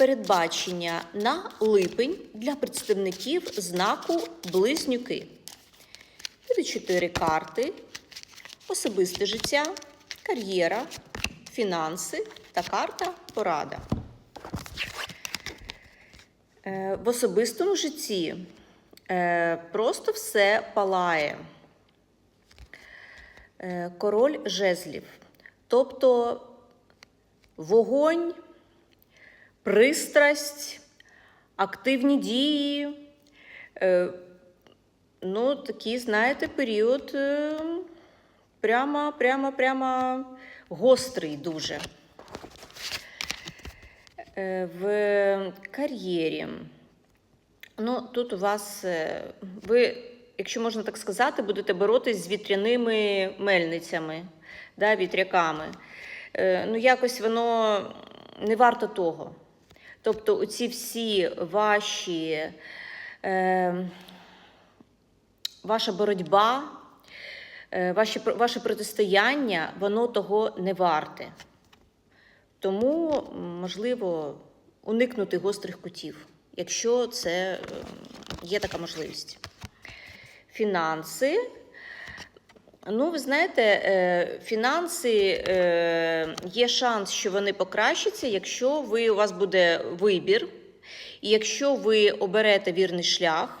Передбачення на липень для представників знаку Близнюки. Буде чотири карти: особисте життя, кар'єра, фінанси та карта порада. Е, В особистому житті е, просто все палає. Е, Король жезлів. Тобто вогонь, пристрасть, активні дії. Е, Ну, такий, знаєте, період е, прямо, прямо, прямо гострий дуже. Е, В кар'єрі. Ну, тут у вас, ви, якщо можна так сказати, будете боротись з вітряними мельницями, да, вітряками. Ну, якось воно не варто того. Тобто, оці всі ваші, е, ваша боротьба, е, ваші, ваше протистояння, воно того не варте. Тому можливо уникнути гострих кутів, якщо це е, є така можливість. Фінанси. Ну, ви знаєте, е, фінанси е, є шанс, що вони покращаться, якщо ви, у вас буде вибір, і якщо ви оберете вірний шлях,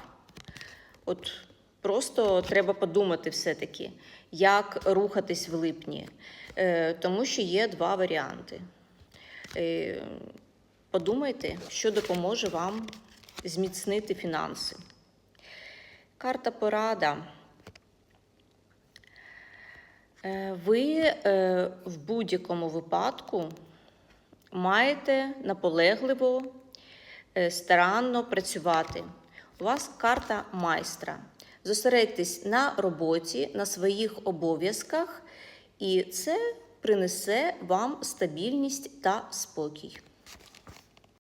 от просто треба подумати все-таки, як рухатись в липні, Е, тому що є два варіанти. Подумайте, що допоможе вам зміцнити фінанси. Карта порада. Е, Ви е, в будь-якому випадку маєте наполегливо, е, старанно працювати. У вас карта майстра. Зосередьтесь на роботі, на своїх обов'язках, і це принесе вам стабільність та спокій.